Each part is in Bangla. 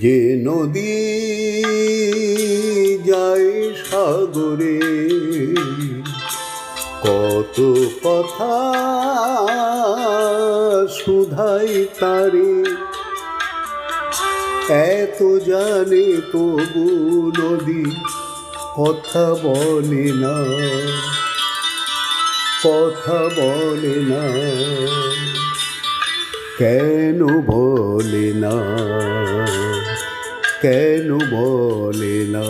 যে নদী যায় সাগরে, কত কথা শুধাই তারে। এত জানে তবু নদী কথা বলে না, কথা বলে না। কেন বলে না? কেন বলে না?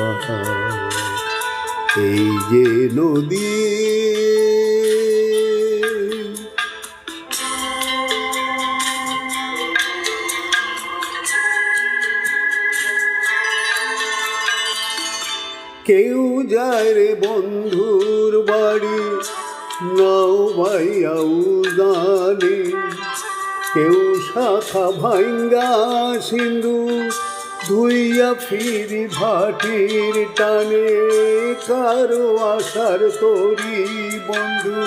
এই যে নদী কেউ যায় রে বন্ধুর বাড়ি, নাও ভাইয়াও জানে কেউ শাখা ভাঙ্গা সিন্ধু ধুইয়া ফিরি ভাটির টানে, কারও আশার তরি বন্ধু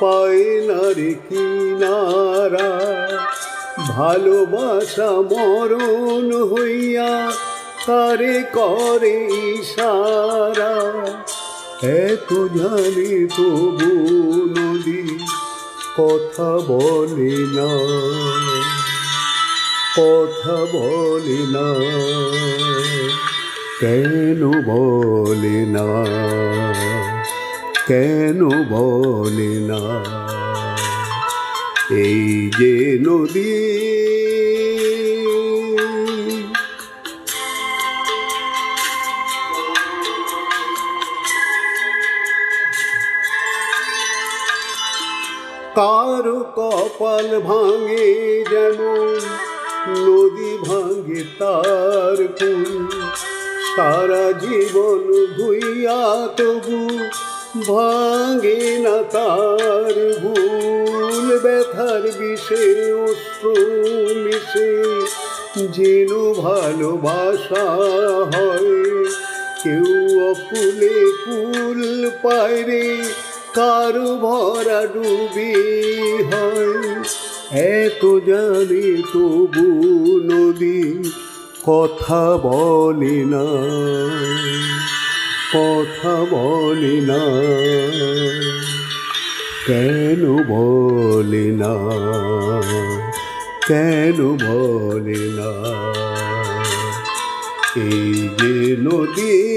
পায় না রে কিনারা। ভালোবাসা মরণ হইয়া কারে করে ইশারা। এত জানি তবু নদী কথা বলি না। কথা বলি না। কেন বলি না? কেন বলি না? এই যে নদী কার কপাল ভাঙে যেমন নদী ভাঙে তার কুল সারা জীবন ভুইয়া তবু ভাঙে না তার ভুল। ব্যথার বিষে অশ্রু মিশে, যেন ভালোবাসা হয়। কেউ অকুলে কুল পায় রে কারু ভরা ডুবি হয়। এত জানি তবু নদী কথা বলে না। কথা বলে না। কেন বলে না? কেন বলে না? এই যে নদী